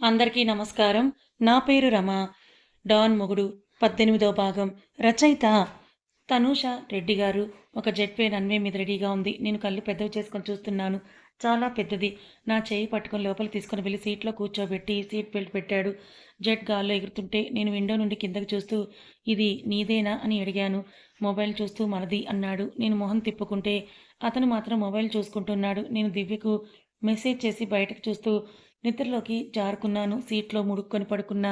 అందరికీ నమస్కారం. నా పేరు రమ. డాన్ మొగుడు పద్దెనిమిదో భాగం. రచయిత తనూష రెడ్డి గారు. ఒక జెట్ పే నన్వే మీద రెడీగా ఉంది. నేను కళ్ళు పెద్దవి చేసుకొని చూస్తున్నాను. చాలా పెద్దది. నా చేయి పట్టుకొని లోపల తీసుకొని వెళ్ళి సీట్లో కూర్చోబెట్టి సీట్ బెల్ట్ పెట్టాడు. జెట్ గాల్లో ఎగురుతుంటే నేను విండో నుండి కిందకి చూస్తూ ఇది నీదేనా? అని అడిగాను. మొబైల్ చూస్తూ మనది అన్నాడు. నేను మొహం తిప్పుకుంటే అతను మాత్రం మొబైల్ చూసుకుంటున్నాడు. నేను దివ్యకు మెసేజ్ చేసి బయటకు చూస్తూ నిద్రలోకి జారుకున్నాను. సీట్లో ముడుక్కొని పడుకున్న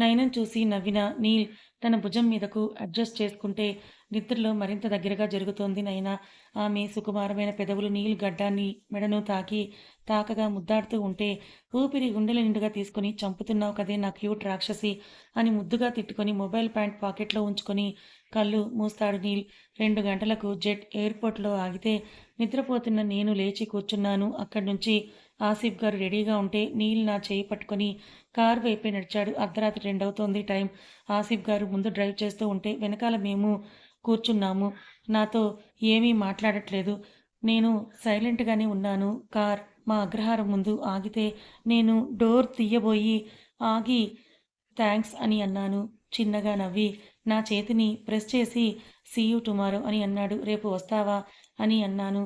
నయనం చూసి నవ్విన నీల్ తన భుజం మీదకు అడ్జస్ట్ చేసుకుంటే నిద్రలో మరింత దగ్గరగా జరుగుతోంది నయన. ఆమె సుకుమారమైన పెదవులు నీల్ గడ్డాన్ని మెడను తాకి తాకగా ముద్దాడుతూ ఉంటే ఊపిరి గుండెల నిండుగా తీసుకుని చంపుతున్నావు కదే నా క్యూట్ రాక్షసి అని ముద్దుగా తిట్టుకొని మొబైల్ ప్యాంట్ పాకెట్లో ఉంచుకొని కళ్ళు మూస్తాడు నీల్. రెండు గంటలకు జెట్ ఎయిర్పోర్ట్లో ఆగితే నిద్రపోతున్న నేను లేచి కూర్చున్నాను. అక్కడి నుంచి ఆసిఫ్ గారు రెడీగా ఉంటే నీల్ నా చేయి పట్టుకొని కార్ వైపే నడిచాడు. అర్ధరాత్రి రెండవుతోంది టైం. ఆసిఫ్ గారు ముందు డ్రైవ్ చేస్తూ ఉంటే వెనకాల మేము కూర్చున్నాము. నాతో ఏమీ మాట్లాడట్లేదు. నేను సైలెంట్గానే ఉన్నాను. కార్ మా అగ్రహారం ముందు ఆగితే నేను డోర్ తీయబోయి ఆగి థ్యాంక్స్ అని అన్నాను. చిన్నగా నవ్వి నా చేతిని ప్రెస్ చేసి సీయు టుమారో అని అన్నాడు. రేపు వస్తావా అని అన్నాను.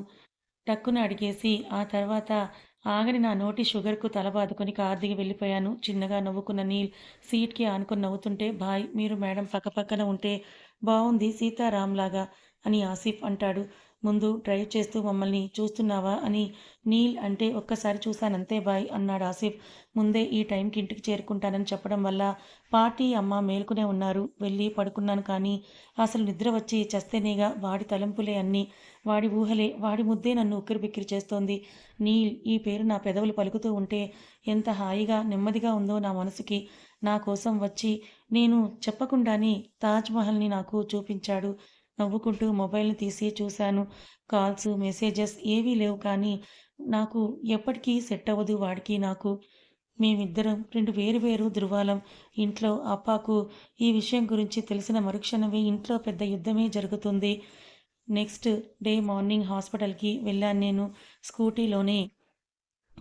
టక్కున అడిగేసి ఆ తర్వాత ఆగని నా నోటి షుగర్కు తల బాదుకొని కార్ దిగి వెళ్ళిపోయాను. చిన్నగా నవ్వుకున్న నీల్ సీట్కి ఆనుకొని నవ్వుతుంటే బాయ్ మీరు మేడం పక్కపక్కన ఉంటే బాగుంది సీతారాంలాగా అని ఆసిఫ్ అంటాడు. ముందు డ్రైవ్ చేస్తూ మమ్మల్ని చూస్తున్నావా అని నీల్ అంటే ఒక్కసారి చూశానంతే బాయ్ అన్నాడు ఆసిఫ్. ముందే ఈ టైంకి ఇంటికి చేరుకుంటానని చెప్పడం వల్ల పార్టీ అమ్మ మేలుకునే ఉన్నారు. వెళ్ళి పడుకున్నాను కానీ అసలు నిద్ర వచ్చి చస్తేనేగా వాడి తలంపులే అన్ని. వాడి ఊహలే వాడి ముద్దే నన్ను ఉక్కిరిబిక్కిరి చేస్తోంది. నీల్ ఈ పేరు నా పెదవులు పలుకుతూ ఉంటే ఎంత హాయిగా నెమ్మదిగా ఉందో నా మనసుకి. నా కోసం వచ్చి నేను చెప్పకుండానే తాజ్మహల్ని నాకు చూపించాడు. నవ్వుకుంటూ మొబైల్ని తీసి చూశాను. కాల్స్ మెసేజెస్ ఏవీ లేవు కానీ నాకు ఎప్పటికీ సెట్ అవ్వదు వాడికి నాకు. మేమిద్దరం రెండు వేరు వేరు ధృవాలం. ఇంట్లో అప్పాకు ఈ విషయం గురించి తెలిసిన మరుక్షణమే ఇంట్లో పెద్ద యుద్ధమే జరుగుతుంది. నెక్స్ట్ డే మార్నింగ్ హాస్పిటల్కి వెళ్ళాను నేను. స్కూటీలోనే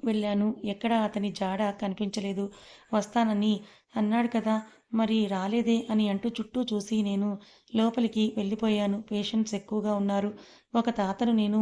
వెళ్ళాను. ఎక్కడ అతని జాడ కనిపించలేదు. వస్తానని అన్నాడు కదా మరి రాలేదే అని అంటూ చుట్టూ చూసి నేను లోపలికి వెళ్ళిపోయాను. పేషెంట్స్ ఎక్కువగా ఉన్నారు. ఒక తాతను నేను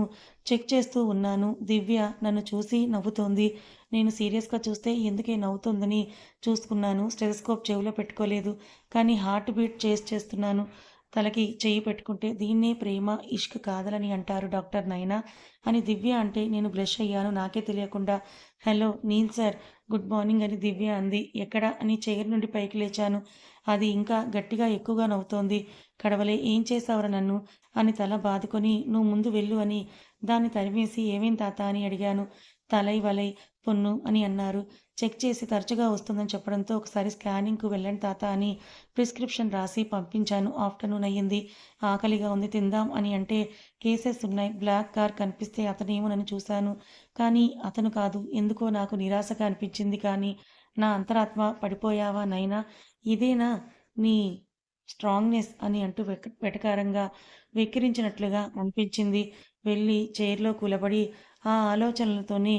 చెక్ చేస్తూ ఉన్నాను. దివ్య నన్ను చూసి నవ్వుతోంది. నేను సీరియస్గా చూస్తే ఎందుకే నవ్వుతుందని చూసుకున్నాను. స్టెథోస్కోప్ చెవిలో పెట్టుకోలేదు. కానీ హార్ట్ బీట్ చేసి చేస్తున్నాను. తలకి చేయి పెట్టుకుంటే దీన్నే ప్రేమ ఇష్క్ కాదలని అంటారు డాక్టర్ నైనా. అని దివ్య అంటే నేను బ్లష్ అయ్యాను నాకే తెలియకుండా. హలో నేను సార్ గుడ్ మార్నింగ్ అని దివ్య అంది. ఎక్కడ? అని చైర్ నుండి పైకి లేచాను. అది ఇంకా గట్టిగా ఎక్కువగా నవ్వుతోంది. కడవలే ఏం చేసావురా నన్ను? అని తల బాదుకొని నువ్వు ముందు వెళ్ళు అని దాన్ని తరిమేసి ఏమేం తాత అని అడిగాను. తలై వలై పొన్ను అని అన్నారు. చెక్ చేసి తరచుగా వస్తుందని చెప్పడంతో ఒకసారి స్కానింగ్కు వెళ్ళండి తాత అని ప్రిస్క్రిప్షన్ రాసి పంపించాను. ఆఫ్టర్నూన్ అయ్యింది. ఆకలిగా ఉంది. తిందాం అని అంటే కేసెస్ ఉన్నాయి. బ్లాక్ కార్ కనిపిస్తే అతనేమోనని చూశాను. కానీ అతను కాదు. ఎందుకో నాకు నిరాశగా అనిపించింది. కానీ నా అంతరాత్మ పడిపోయావా నైనా? ఇదేనా నీ స్ట్రాంగ్నెస్ అని అంటూ వెక వెటకారంగా వెక్కిరించినట్లుగా అనిపించింది. వెళ్ళి చైర్లో కూలబడి ఆ ఆలోచనలతోనే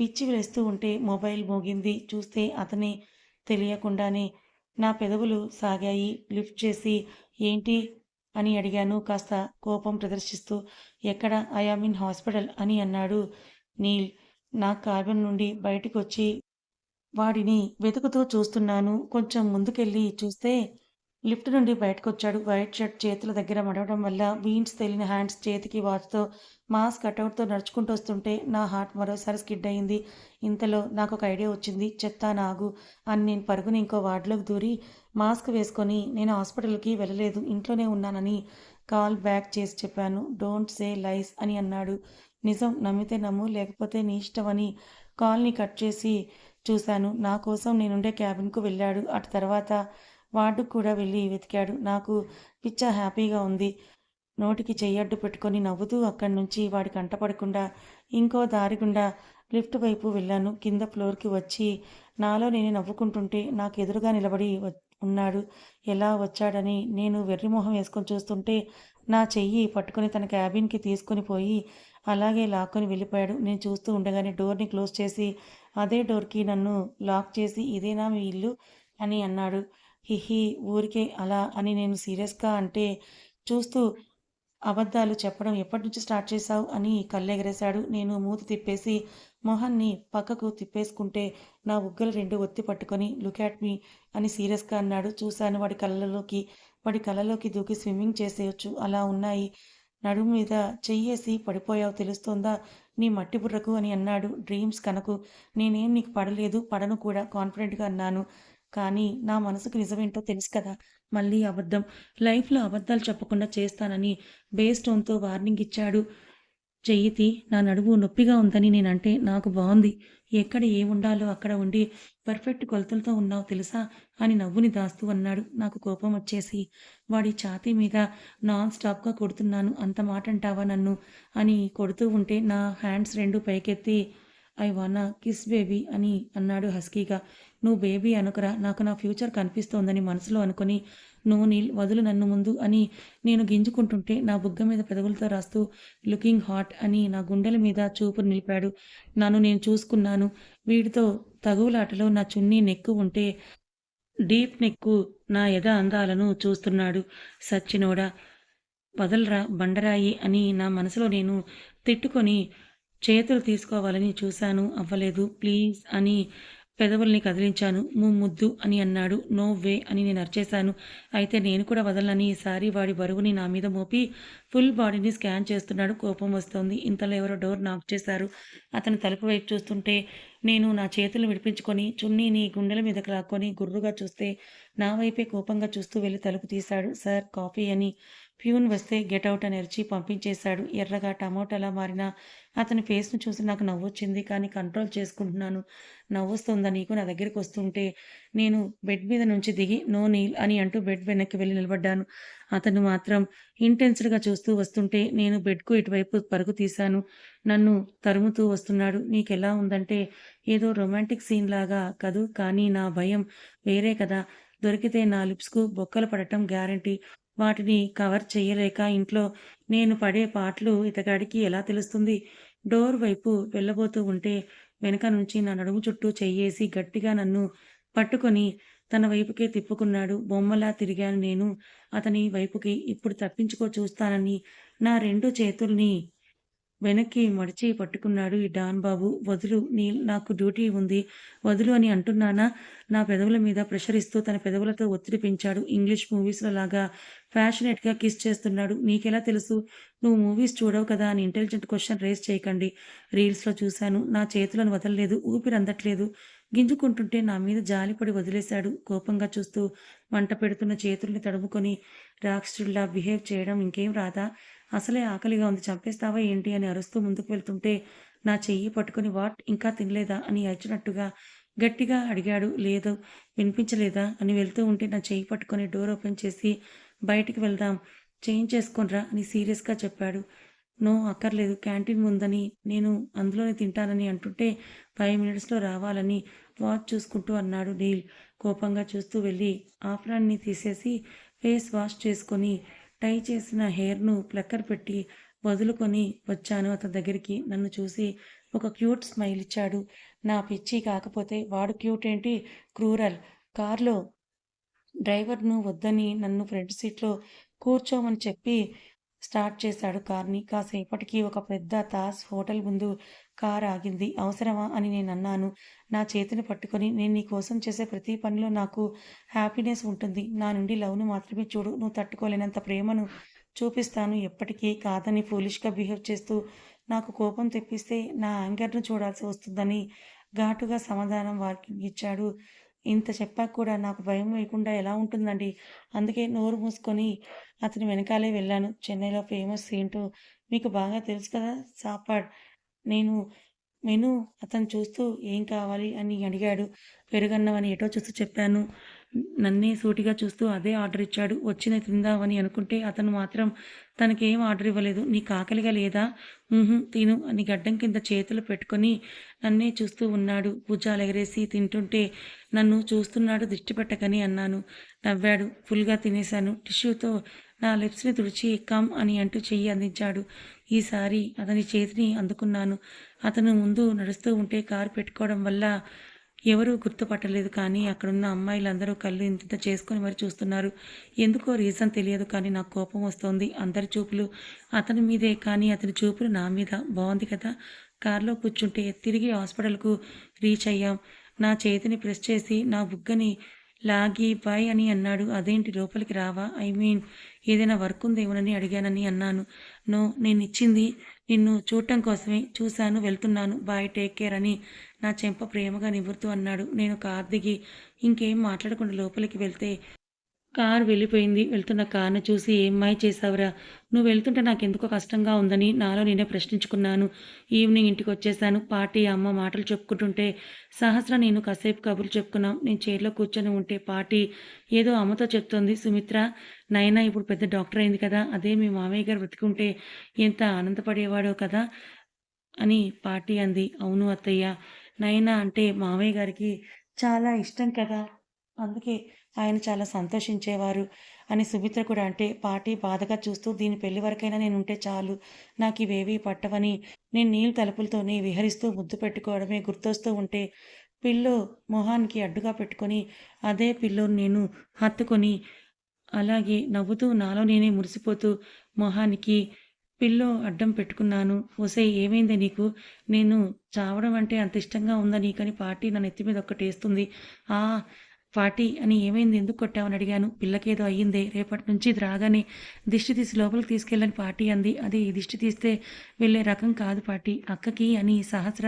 పిచ్చి వేస్తూ ఉంటే మొబైల్ మోగింది. చూస్తే అతనే తెలియకుండానే నా పెదవులు సాగాయి. లిఫ్ట్ చేసి ఏంటి? అని అడిగాను. కాస్త కోపం ప్రదర్శిస్తూ ఎక్కడ ఐఆమ్ ఇన్ హాస్పిటల్? అని అన్నాడు. నీల్ నా కార్బన్ నుండి బయటికొచ్చి వాడిని వెతుకుతూ చూస్తున్నాను. కొంచెం ముందుకెళ్ళి చూస్తే లిఫ్ట్ నుండి బయటకు వచ్చాడు వైట్ షర్ట్ చేతుల దగ్గర మడవడం వల్ల వీన్స్ తెలియని హ్యాండ్స్ చేతికి వాచ్తో మాస్క్ కటౌట్తో నడుచుకుంటూ వస్తుంటే నా హార్ట్ మరోసారి స్కిడ్ అయింది. ఇంతలో నాకు ఒక ఐడియా వచ్చింది. చెత్తా నాగు. అని నేను పరుగుని ఇంకో వార్డులోకి దూరి మాస్క్ వేసుకొని నేను హాస్పిటల్కి వెళ్ళలేదు. ఇంట్లోనే ఉన్నానని కాల్ బ్యాక్ చేసి చెప్పాను. డోంట్ సే లైస్ అని అన్నాడు. నిజం నమ్మితే నమ్ము లేకపోతే నీ ఇష్టం అని కాల్ని కట్ చేసి చూశాను. నా కోసం నేనుండే క్యాబిన్కు వెళ్ళాడు. అటు తర్వాత వార్డుకు కూడా వెళ్ళి వెతికాడు. నాకు పిచ్చ హ్యాపీగా ఉంది. నోటికి చెయ్యడ్డు పెట్టుకొని నవ్వుతూ అక్కడి నుంచి వాడి కంటపడకుండా ఇంకో దారి గుండా లిఫ్ట్ వైపు వెళ్ళాను. కింద ఫ్లోర్కి వచ్చి నాలో నేను నవ్వుకుంటుంటే నాకు ఎదురుగా నిలబడి ఉన్నాడు. ఎలా వచ్చాడని నేను వెర్రిమొహం వేసుకొని చూస్తుంటే నా చెయ్యి పట్టుకొని తన క్యాబిన్కి తీసుకొని పోయి అలాగే లాక్కొని వెళ్ళిపోయాడు. నేను చూస్తూ ఉండగానే డోర్ని క్లోజ్ చేసి అదే డోర్కి నన్ను లాక్ చేసి ఇదేనా మీ ఇల్లు అని అన్నాడు. హిహి ఊరికే అలా అని నేను సీరియస్గా అంటే చూస్తూ అబద్ధాలు చెప్పడం ఎప్పటి నుంచి స్టార్ట్ చేశావు అని కళ్ళెగరేశాడు. నేను మూతి తిప్పేసి మొహాన్ని పక్కకు తిప్పేసుకుంటే నా ఉగ్గలు రెండు ఒత్తి పట్టుకొని లుక్ యాట్ మీ అని సీరియస్గా అన్నాడు. చూశాను వాడి కళ్ళలోకి వాడి కళ్ళలోకి దూకి స్విమ్మింగ్ చేసేయచ్చు. అలా ఉన్నాయి. నడుము మీద చెయ్యేసి పడిపోయావు తెలుస్తోందా? నీ మట్టి బుర్రకు అని అన్నాడు. డ్రీమ్స్ కనకు. నేనేం నీకు పడలేదు. పడను కూడా. కాన్ఫిడెంట్గా అన్నాను. కానీ నా మనసుకు నిజమేంటో తెలుసు కదా. మళ్ళీ అబద్ధం. లైఫ్లో అబద్ధాలు చెప్పకుండా చేస్తానని బేస్టోన్తో వార్నింగ్ ఇచ్చాడు. చెయ్యితి నా నడుము నొప్పిగా ఉందని నేనంటే నాకు బాగుంది ఎక్కడ ఏముండాలో అక్కడ ఉండి పర్ఫెక్ట్ కొలతలతో ఉన్నావు తెలుసా? అని నవ్వుని దాస్తూ అన్నాడు. నాకు కోపం వచ్చేసి వాడి ఛాతీ మీద నాన్ స్టాప్గా కొడుతున్నాను. అంత మాట అంటావా నన్ను? అని కొడుతూ ఉంటే నా హ్యాండ్స్ రెండు పైకెత్తి ఐ వానా కిస్ బేబీ అని అన్నాడు హస్కీగా. నువ్వు బేబీ అనుకురా నాకు నా ఫ్యూచర్ కనిపిస్తోందని మనసులో అనుకుని నువ్వు నీల్ వదులు నన్ను ముందు అని నేను గింజుకుంటుంటే నా బుగ్గ మీద పెదవులతో రాస్తూ లుకింగ్ హాట్ అని నా గుండెల మీద చూపు నిలిపాడు. నన్ను నేను చూసుకున్నాను. వీడితో తగువులాటలో నా చున్నీ నెక్కు ఉంటే డీప్ నెక్కు నా ఎద అందాలను చూస్తున్నాడు. సచ్చినోడా వదలరా బండరాయి అని నా మనసులో నేను తిట్టుకొని చేతులు తీసుకోవాలని చూశాను. అవ్వలేదు. ప్లీజ్ అని పెదవుల్ని కదిలించాను. ముద్దు అని అన్నాడు. నో వే అని నేను అరిచేశాను. అయితే నేను కూడా వదలని ఈసారి వాడి బరువుని నా మీద మోపి ఫుల్ బాడీని స్కాన్ చేస్తున్నాడు. కోపం వస్తోంది. ఇంతలో ఎవరో డోర్ నాక్ చేశారు. అతను తలుపు వైపు చూస్తుంటే నేను నా చేతులు విడిపించుకొని చున్నీని గుండెల మీదకి లాక్కొని గుర్రుగా చూస్తే నా వైపే కోపంగా చూస్తూ వెళ్ళి తలుపు తీశాడు. సార్ కాఫీ అని ప్యూన్ వస్తే గెట్అవుట్ అని ఎరిచి పంపించేశాడు. ఎర్రగా టమోటాలా మారిన అతని ఫేస్ను చూసి నాకు నవ్వొచ్చింది. కానీ కంట్రోల్ చేసుకుంటున్నాను. నవ్వొస్తుందా నీకు? నా దగ్గరికి వస్తుంటే నేను బెడ్ మీద నుంచి దిగి నో నీల్ అని అంటూ బెడ్ వెనక్కి వెళ్ళి నిలబడ్డాను. అతను మాత్రం ఇంటెన్స్డ్గా చూస్తూ వస్తుంటే నేను బెడ్కు ఇటువైపు పరుగు తీశాను. నన్ను తరుముతూ వస్తున్నాడు. నీకెలా ఉందంటే ఏదో రొమాంటిక్ సీన్ లాగా కదూ కానీ నా భయం వేరే కదా. దొరికితే నా లిప్స్కు బొక్కలు పడటం గ్యారంటీ. వాటిని కవర్ చేయలేక ఇంట్లో నేను పడే పాటలు ఇతగాడికి ఎలా తెలుస్తుంది? డోర్ వైపు వెళ్ళబోతూ ఉంటే వెనక నుంచి నా నడుము చుట్టూ చెయ్యేసి గట్టిగా నన్ను పట్టుకొని తన వైపుకే తిప్పుకున్నాడు. బొమ్మలా తిరిగాను నేను. అతని వైపుకి ఇప్పుడు తప్పించుకో చూస్తానని నా రెండు చేతుల్ని వెనక్కి మడిచి పట్టుకున్నాడు ఈ డాన్ బాబు. వదులు నీ నాకు డ్యూటీ ఉంది. వదులు అని అంటున్నానా? నా పెదవుల మీద ప్రెషర్ ఇస్తూ తన పెదవులతో ఒత్తిడి పెంచాడు. ఇంగ్లీష్ మూవీస్లో లాగా ఫ్యాషనేట్గా కిస్ చేస్తున్నాడు. నీకెలా తెలుసు? నువ్వు మూవీస్ చూడవు కదా అని ఇంటెలిజెంట్ క్వశ్చన్ రేస్ చేయకండి. రీల్స్లో చూశాను. నా చేతులను వదలలేదు. ఊపిరి అందట్లేదు. గింజుకుంటుంటే నా మీద జాలిపడి వదిలేశాడు. కోపంగా చూస్తూ వంట పెడుతున్న చేతుల్ని తడుముకొని రాక్షసుడిలా బిహేవ్ చేయడం ఇంకేం రాదా? అసలే ఆకలిగా ఉంది చంపేస్తావా ఏంటి అని అరుస్తూ ముందుకు వెళ్తుంటే నా చెయ్యి పట్టుకుని వాట్ ఇంకా తినలేదా అని అరిచినట్టుగా గట్టిగా అడిగాడు. లేదు వినిపించలేదా అని వెళ్తూ ఉంటే నా చెయ్యి పట్టుకొని డోర్ ఓపెన్ చేసి బయటికి వెళ్దాం చేంజ్ చేసుకొనిరా అని సీరియస్గా చెప్పాడు. నో అక్కర్లేదు క్యాంటీన్ ఉందని నేను అందులోనే తింటానని అంటుంటే ఫైవ్ మినిట్స్లో రావాలని వాచ్ చూసుకుంటూ అన్నాడు నీల్. కోపంగా చూస్తూ వెళ్ళి ఆఫ్రాన్ని తీసేసి ఫేస్ వాష్ చేసుకొని టై చేసిన హెయిర్ను ప్లక్కర్ పెట్టి వదులుకొని వచ్చాను. అతని దగ్గరికి నన్ను చూసి ఒక క్యూట్ స్మైల్ ఇచ్చాడు. నా పిచ్చి కాకపోతే వాడు క్యూట్ ఏంటి? క్రూరల్. కార్లో డ్రైవర్ను వద్దని నన్ను ఫ్రంట్ సీట్లో కూర్చోమని చెప్పి స్టార్ట్ చేశాడు. కార్ని కాసేపటికి ఒక పెద్ద తాస్ హోటల్ ముందు కార్ ఆగింది అవసరమా అని నేను అన్నాను నా చేతిని పట్టుకొని నేను నీ కోసం చేసే ప్రతి పనిలో నాకు హ్యాపీనెస్ ఉంటుంది. నా నుండి లవ్ను మాత్రమే చూడు. నువ్వు తట్టుకోలేనంత ప్రేమను చూపిస్తాను. ఎప్పటికీ కాదని ఫూలిష్గా బిహేవ్ చేస్తూ నాకు కోపం తెప్పిస్తే నా యాంగర్ను చూడాల్సి వస్తుందని ఘాటుగా సమాధానం వారికి ఇచ్చాడు. ఇంత చెప్పాక కూడా నాకు భయం వేయకుండా ఎలా ఉంటుందండి? అందుకే నోరు మూసుకొని అతని వెనకాలే వెళ్ళాను. చెన్నైలో ఫేమస్ ఏంటో మీకు బాగా తెలుసు కదా సాపాడ్. నేను మెను అతను చూస్తూ ఏం కావాలి అని అడిగాడు. పెరుగన్నమని ఎటో చూస్తూ చెప్పాను. నన్నే సూటిగా చూస్తూ అదే ఆర్డర్ ఇచ్చాడు. వచ్చిన తిందామని అనుకుంటే అతను మాత్రం తనకేం ఆర్డర్ ఇవ్వలేదు. నీకు ఆకలిగా లేదా? తిను అని గడ్డం కింద చేతులు పెట్టుకొని నన్నే చూస్తూ ఉన్నాడు. భుజాలు ఎగరేసి తింటుంటే నన్ను చూస్తున్నాడు దిష్టి పెట్టకని అన్నాను. నవ్వాడు. ఫుల్గా తినేశాను. టిష్యూతో నా లిప్స్ని తుడిచి కమ్ అని అంటూ చెయ్యి అందించాడు. ఈసారి అతని చేతిని అందుకున్నాను. అతను ముందు నడుస్తూ ఉంటే కారు పెట్టుకోవడం వల్ల ఎవరూ గుర్తుపట్టలేదు. కానీ అక్కడున్న అమ్మాయిలందరూ కళ్ళు ఇంత చేసుకొని మరి చూస్తున్నారు. ఎందుకో రీజన్ తెలియదు కానీ నాకు కోపం వస్తోంది. అందరి చూపులు అతని మీదే. కానీ అతని చూపులు నా మీద. బాగుంది కదా? కారులో కూర్చుంటే తిరిగి హాస్పిటల్కు రీచ్ అయ్యాం. నా చేతిని ప్రెస్ చేసి నా బుగ్గని లాగి బాయ్ అని అన్నాడు. అదేంటి? లోపలికి రావా? ఐ మీన్ ఏదైనా వర్క్ ఉందేమోనని అడిగానని అన్నాను. నో నేను ఇచ్చింది నిన్ను చూడటం కోసమే. చూశాను వెళ్తున్నాను. బాయ్ టేక్ కేర్ అని నా చెంప ప్రేమగా నివ్వుతూ అన్నాడు. నేను కార్ దిగి ఇంకేం మాట్లాడకుండా లోపలికి వెళ్తే కారు వెళ్ళిపోయింది. వెళ్తున్న కార్ను చూసి ఏమ్మాయి చేసావురా నువ్వు వెళ్తుంటే నాకు ఎందుకో కష్టంగా ఉందని నాలో నేనే ప్రశ్నించుకున్నాను. ఈవినింగ్ ఇంటికి వచ్చేసాను పార్టీ అమ్మ మాటలు చెప్పుకుంటుంటే సహస్ర నేను కాసేపు కబుర్లు చెప్పుకున్నాం. నేను చైర్లో కూర్చొని ఉంటే పార్టీ ఏదో అమ్మతో చెప్తోంది. సుమిత్ర నైనా ఇప్పుడు పెద్ద డాక్టర్ అయింది కదా. అదే మీ మామయ్య గారు బ్రతికుంటే ఎంత ఆనందపడేవాడో కదా అని పార్టీ అంది. అవును అత్తయ్య నైనా అంటే మామయ్య గారికి చాలా ఇష్టం కదా. అందుకే ఆయన చాలా సంతోషించేవారు అని సుమిత్ర కూడా అంటే పాటీ బాధగా చూస్తూ దీని పెళ్ళి వరకైనా నేను ఉంటే చాలు. నాకు ఇవేవీ పట్టవని నేను నీళ్ళు తలుపులతోనే విహరిస్తూ ముద్దు పెట్టుకోవడమే గుర్తొస్తూ ఉంటే పిల్లో మొహానికి అడ్డుగా పెట్టుకొని అదే పిల్లోని నేను హత్తుకొని అలాగే నవ్వుతూ నాలో నేనే మురిసిపోతూ మొహానికి పిల్లో అడ్డం పెట్టుకున్నాను. ఒసే ఏమైంది నీకు? నేను చావడం అంటే అంత ఇష్టంగా ఉందా నీకని పార్టీ నన్ను ఎత్తి మీద ఒక్కటేస్తుంది. ఆ పార్టీ అని ఏమైంది? ఎందుకు కొట్టావని అడిగాను. పిల్లకేదో అయ్యిందే. రేపటి నుంచి ఇది రాగానే దిష్టి తీసి లోపలికి తీసుకెళ్ళని పార్టీ అంది. అది దిష్టి తీస్తే వెళ్ళే రకం కాదు పార్టీ అక్కకి అని సహస్ర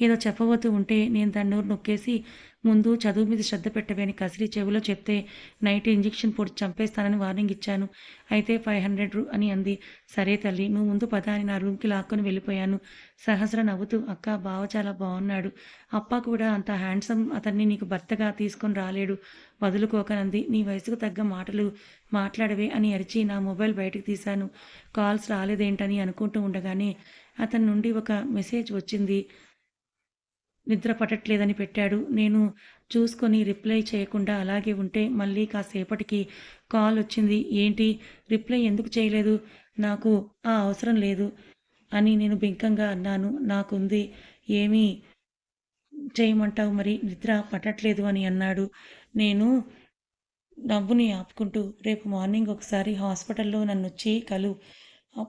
ఏదో చెప్పబోతూ ఉంటే నేను దాన్ని నోరు నొక్కేసి ముందు చదువు మీద శ్రద్ధ పెట్టవే అని కసిరి చెవిలో చెప్తే నైట్ ఇంజెక్షన్ పొడి చంపేస్తానని వార్నింగ్ ఇచ్చాను. అయితే ఫైవ్ హండ్రెడ్ అని అంది. సరే తల్లి నువ్వు ముందు పద అని నా రూమ్కి లాక్కొని వెళ్ళిపోయాను. సహస్ర నవ్వుతూ అక్క బావ చాలా బాగున్నాడు అప్ప కూడా అంత హ్యాండ్సమ్ అతన్ని నీకు భర్తగా తీసుకొని రాలేడు. వదులుకోకనంది. నీ వయసుకు తగ్గ మాటలు మాట్లాడవే అని అరిచి నా మొబైల్ బయటకు తీశాను. కాల్స్ రాలేదేంటని అనుకుంటూ ఉండగానే అతని నుండి ఒక మెసేజ్ వచ్చింది. నిద్ర పట్టట్లేదని పెట్టాడు. నేను చూసుకొని రిప్లై చేయకుండా అలాగే ఉంటే మళ్ళీ కాసేపటికి కాల్ వచ్చింది. ఏంటి? రిప్లై ఎందుకు చేయలేదు? నాకు ఆ అవసరం లేదు అని నేను బింకంగా అన్నాను. నాకుంది. ఏమీ చేయమంటావు మరి? నిద్ర పట్టట్లేదు అని అన్నాడు. నేను నవ్వుని ఆపుకుంటూ రేపు మార్నింగ్ ఒకసారి హాస్పిటల్లో నన్ను వచ్చి కలు.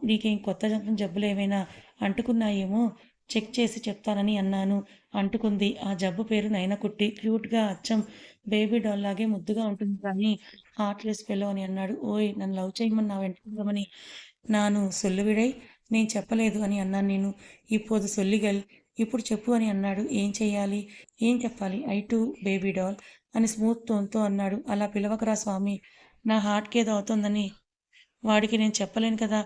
నీకేం కొత్త జబ్బులు ఏమైనా అంటుకున్నాయేమో? చెక్ చేసి చెప్తానని అన్నాను. అంటుకుంది. ఆ జబ్బు పేరు నైనకుట్టి. క్యూట్గా అచ్చం. బేబీ డాల్ లాగే ముద్దుగా ఉంటుంది కానీ హార్ట్లెస్ ఫెలో అని అన్నాడు. ఓయ్ నన్ను లవ్ చేయమని నా వెంటమని నాను సొల్లువిడై నేను చెప్పలేదు అని అన్నాను నేను. ఇప్పుడు సొల్లిగల్ ఇప్పుడు చెప్పు అని అన్నాడు. ఏం చెయ్యాలి? ఏం చెప్పాలి? ఐ టు బేబీ డాల్ అని స్మూత్ టోన్తో అన్నాడు. అలా పిలవకరా స్వామి. నా హార్ట్కి ఏదో అవుతుందని వాడికి నేను చెప్పలేను కదా.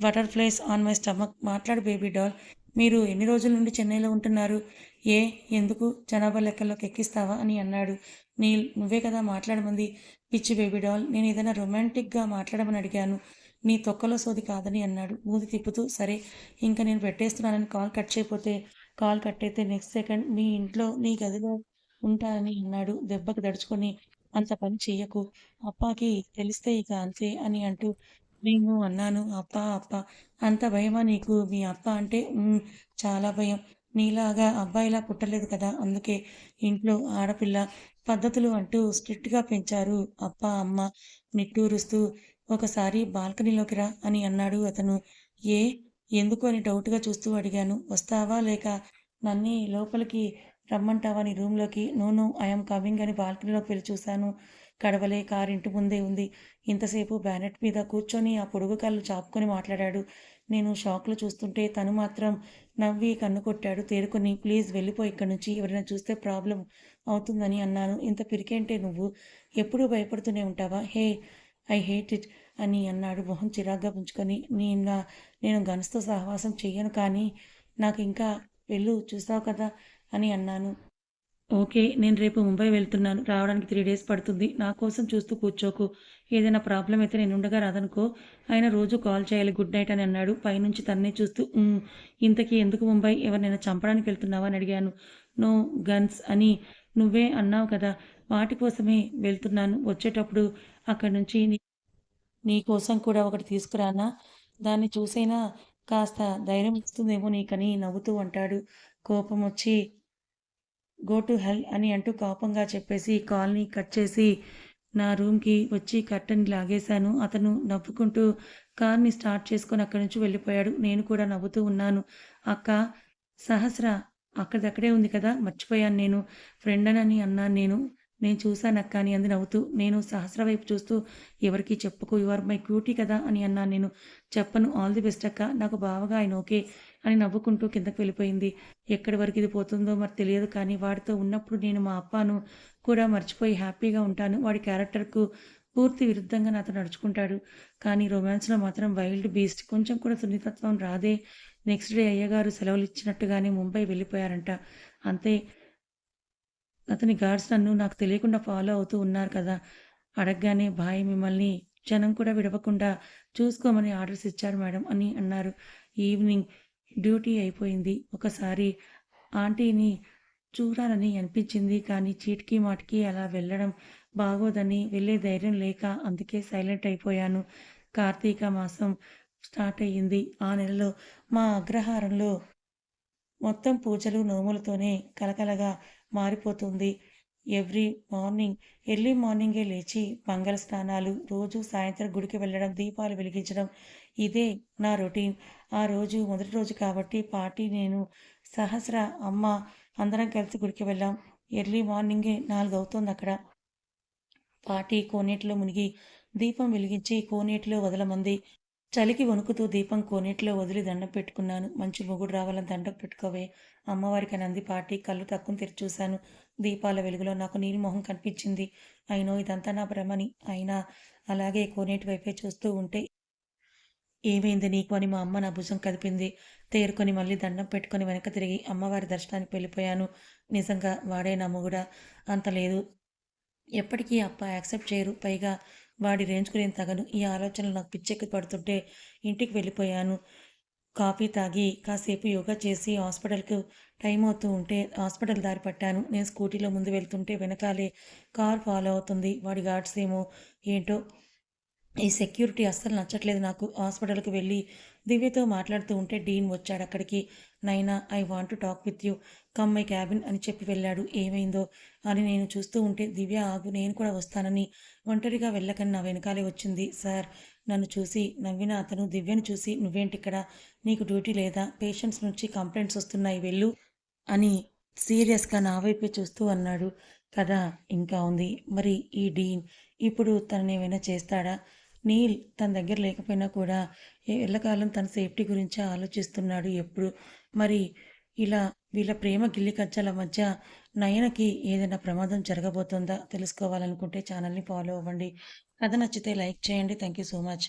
Butterflies on my stomach. మాట్లాడు బేబీ డాల్. మీరు ఎన్ని రోజుల నుండి చెన్నైలో ఉంటున్నారు? ఏ ఎందుకు జనాభా లెక్కల్లోకి ఎక్కిస్తావా అని అన్నాడు. నీల్ నువ్వే కదా మాట్లాడమంది. పిచ్చి బేబీ డాల్ నేను ఏదైనా రొమాంటిక్గా మాట్లాడమని అడిగాను. నీ తొక్కలో సోది కాదని అన్నాడు. మూది తిప్పుతూ సరే ఇంకా నేను పెట్టేస్తున్నానని కాల్ కట్ చేయకపోతే కాల్ కట్ అయితే నెక్స్ట్ సెకండ్ మీ ఇంట్లో నీ గదిలో ఉంటానని అన్నాడు. దెబ్బకు దడుచుకొని అంత పని చెయ్యకు. అప్పాకి తెలిస్తే ఇక అంతే అని అంటూ నేను అన్నాను అప్ప అప్ప అంత భయమా నీకు? మీ అప్ప అంటే చాలా భయం. నీలాగా అబ్బాయిలా పుట్టలేదు కదా? అందుకే ఇంట్లో ఆడపిల్ల పద్ధతులు అంటూ స్ట్రిక్ట్గా పెంచారు. అప్ప అమ్మ నిట్టూరుస్తూ ఒకసారి బాల్కనీలోకి రా అని అన్నాడు అతను. ఏ? ఎందుకు? అని డౌట్గా చూస్తూ అడిగాను. వస్తావా లేక నన్ను లోపలికి రమ్మంటావా నీ రూమ్లోకి? నూను ఐఎమ్ కమింగ్ అని బాల్కనీలోకి వెళ్ళి చూశాను. కడవలే కారు ఇంటి ముందే ఉంది. ఇంతసేపు బ్యానెట్ మీద కూర్చొని ఆ పొడుగు కళ్ళు చాపుకొని మాట్లాడాడు. నేను షాక్లో చూస్తుంటే తను మాత్రం నవ్వి కన్ను కొట్టాడు. తేరుకొని ప్లీజ్ వెళ్ళిపో ఇక్కడి నుంచి. ఎవరైనా చూస్తే ప్రాబ్లం అవుతుందని అన్నాను. ఇంత పిరికేంటే నువ్వు? ఎప్పుడూ భయపడుతూనే ఉంటావా? హే ఐ హేట్ ఇట్ అని అన్నాడు మొహం చిరాగ్గా పుంచుకొని నేను నేను గన్స్తో సహవాసం చెయ్యను కానీ నాకు ఇంకా వెళ్ళు చూసావు కదా అని అన్నాను. ఓకే నేను రేపు ముంబై వెళ్తున్నాను. రావడానికి త్రీ డేస్ పడుతుంది. నా కోసం చూస్తూ కూర్చోకు. ఏదైనా ప్రాబ్లం అయితే నేను ఉండగా రాదనుకో. ఆయన రోజు కాల్ చేయాలి. గుడ్ నైట్ అని అన్నాడు. పైనుంచి తన్నే చూస్తూ ఇంతకీ ఎందుకు ముంబై? ఎవరినైనా చంపడానికి వెళ్తున్నావా? అని అడిగాను. నో గన్స్ అని నువ్వే అన్నావు కదా. వాటి కోసమే వెళ్తున్నాను. వచ్చేటప్పుడు అక్కడి నుంచి నీ కోసం కూడా ఒకటి తీసుకురానా? దాన్ని చూసైనా కాస్త ధైర్యం ఇస్తుందేమో నీకని నవ్వుతూ అంటాడు. కోపం వచ్చి గో టు హెల్ అని అంటూ కోపంగా చెప్పేసి కాల్ని కట్ చేసి నా రూమ్కి వచ్చి కర్టన్ లాగేశాను. అతను నవ్వుకుంటూ కార్ని స్టార్ట్ చేసుకొని అక్కడి నుంచి వెళ్ళిపోయాడు. నేను కూడా నవ్వుతూ ఉన్నాను. అక్క సహస్ర అక్కడిదక్కడే ఉంది కదా? మర్చిపోయాను నేను. ఫ్రెండ్ అని అన్నాను నేను. నేను చూశానక్క అని అంది నవ్వుతూ. నేను సహస్ర వైపు చూస్తూ ఎవరికి చెప్పుకో యువర్ మై క్యూటీ కదా అని అన్నాను నేను. చెప్పను ఆల్ ది బెస్ట్ అక్క నాకు బావగా ఆయన ఓకే అని నవ్వుకుంటూ కిందకు వెళ్ళిపోయింది. ఎక్కడి వరకు ఇది పోతుందో మరి తెలియదు కానీ వాడితో ఉన్నప్పుడు నేను మా అప్పను కూడా మర్చిపోయి హ్యాపీగా ఉంటాను. వాడి క్యారెక్టర్కు పూర్తి విరుద్ధంగా నాతో నడుచుకుంటాడు. కానీ రొమాన్స్లో మాత్రం వైల్డ్ బీస్ట్ కొంచెం కూడా సున్నితత్వం రాదే. నెక్స్ట్ డే అయ్యగారు సెలవులు ఇచ్చినట్టుగానే ముంబై వెళ్ళిపోయారంట. అంతే అతని గార్డ్స్ నన్ను నాకు తెలియకుండా ఫాలో అవుతూ ఉన్నారు కదా. అడగగానే బాయ్ మిమ్మల్ని జనం కూడా విడవకుండా చూసుకోమని ఆర్డర్స్ ఇచ్చారు మేడం అని అన్నారు. ఈవినింగ్ డ్యూటీ అయిపోయింది. ఒకసారి ఆంటీని చూడాలని అనిపించింది కానీ చీటికి మాటికి అలా వెళ్ళడం బాగోదని వెళ్ళే ధైర్యం లేక అందుకే సైలెంట్ అయిపోయాను. కార్తీక మాసం స్టార్ట్ అయ్యింది. ఆ నెలలో మా అగ్రహారంలో మొత్తం పూజలు నోములతోనే కలకలగా మారిపోతుంది. ఎవ్రీ మార్నింగ్ ఎర్లీ మార్నింగే లేచి మంగళ స్నానాలు రోజు సాయంత్రం గుడికి వెళ్ళడం దీపాలు వెలిగించడం ఇదే నా రొటీన్. ఆ రోజు మొదటి రోజు కాబట్టి పార్టీ నేను సహస్ర అమ్మ అందరం కలిసి గుడికి వెళ్ళాం. ఎర్లీ మార్నింగే నాలుగు అవుతుంది అక్కడ. పార్టీ కోనేటిలో మునిగి దీపం వెలిగించి కోనేటిలో వదలమంది. చలికి వణుకుతూ దీపం కోనేటిలో వదిలి దండం పెట్టుకున్నాను. మంచి మొగుడు రావాలని దండం పెట్టుకోవే. అమ్మవారికి నంది పాటి కళ్ళు తక్కువ తెరిచి చూశాను. దీపాల వెలుగులో నాకు నీలి మొహం కనిపించింది. అయినో ఇదంతా నా భ్రమని. అయినా అలాగే కోనేటి వైపే చూస్తూ ఉంటే ఏమైంది నీకు అని మా అమ్మ నా భుజం కదిపింది. తేరుకొని మళ్ళీ దండం పెట్టుకొని వెనక తిరిగి అమ్మవారి దర్శనానికి వెళ్ళిపోయాను. నిజంగా వాడే నా మొగుడా? అంత లేదు. ఎప్పటికీ అప్ప యాక్సెప్ట్ చేయరు. పైగా వాడి రేంజ్కు నేను తగను. ఈ ఆలోచనలు నాకు పిచ్చెక్కి పడుతుంటే ఇంటికి వెళ్ళిపోయాను. కాఫీ తాగి కాసేపు యోగా చేసి హాస్పిటల్కి టైం అవుతూ ఉంటే హాస్పిటల్ దారి పట్టాను. నేను స్కూటీలో ముందు వెళ్తుంటే వెనకాలే కార్ ఫాలో అవుతుంది. వాడి గార్డ్స్ ఏమో ఏంటో ఈ సెక్యూరిటీ అస్సలు నచ్చట్లేదు నాకు. హాస్పిటల్కి వెళ్ళి దివ్యతో మాట్లాడుతూ ఉంటే డీన్ వచ్చాడు అక్కడికి. Naina I want to talk with you. Come my cabin అని చెప్పి వెళ్ళాడు. ఏమైందో అని నేను చూస్తూ ఉంటే దివ్య ఆగు నేను కూడా వస్తానని ఒంటరిగా వెళ్ళకని నా వెనకాలే వచ్చింది. సార్ నన్ను చూసి నవ్విన అతను దివ్యను చూసి నువ్వేంటి ఇక్కడ? నీకు డ్యూటీ లేదా? పేషెంట్స్ నుంచి కంప్లైంట్స్ వస్తున్నాయి వెళ్ళు అని సీరియస్గా నా వైపే చూస్తూ అన్నాడు. కదా ఇంకా ఉంది. మరి ఈ డీన్ ఇప్పుడు తనని ఏమైనా చేస్తాడా? నీల్ తన దగ్గర లేకపోయినా కూడా ఎల్లకాలం తన సేఫ్టీ గురించి ఆలోచిస్తున్నాడు ఎప్పుడు? మరి ఇలా వీళ్ళ ప్రేమ గిల్లి కజ్జల మధ్య నయనకి ఏదైనా ప్రమాదం జరగబోతుందా తెలుసుకోవాలనుకుంటే ఛానల్ని ఫాలో అవ్వండి. కథ నచ్చితే లైక్ చేయండి. Thank you so much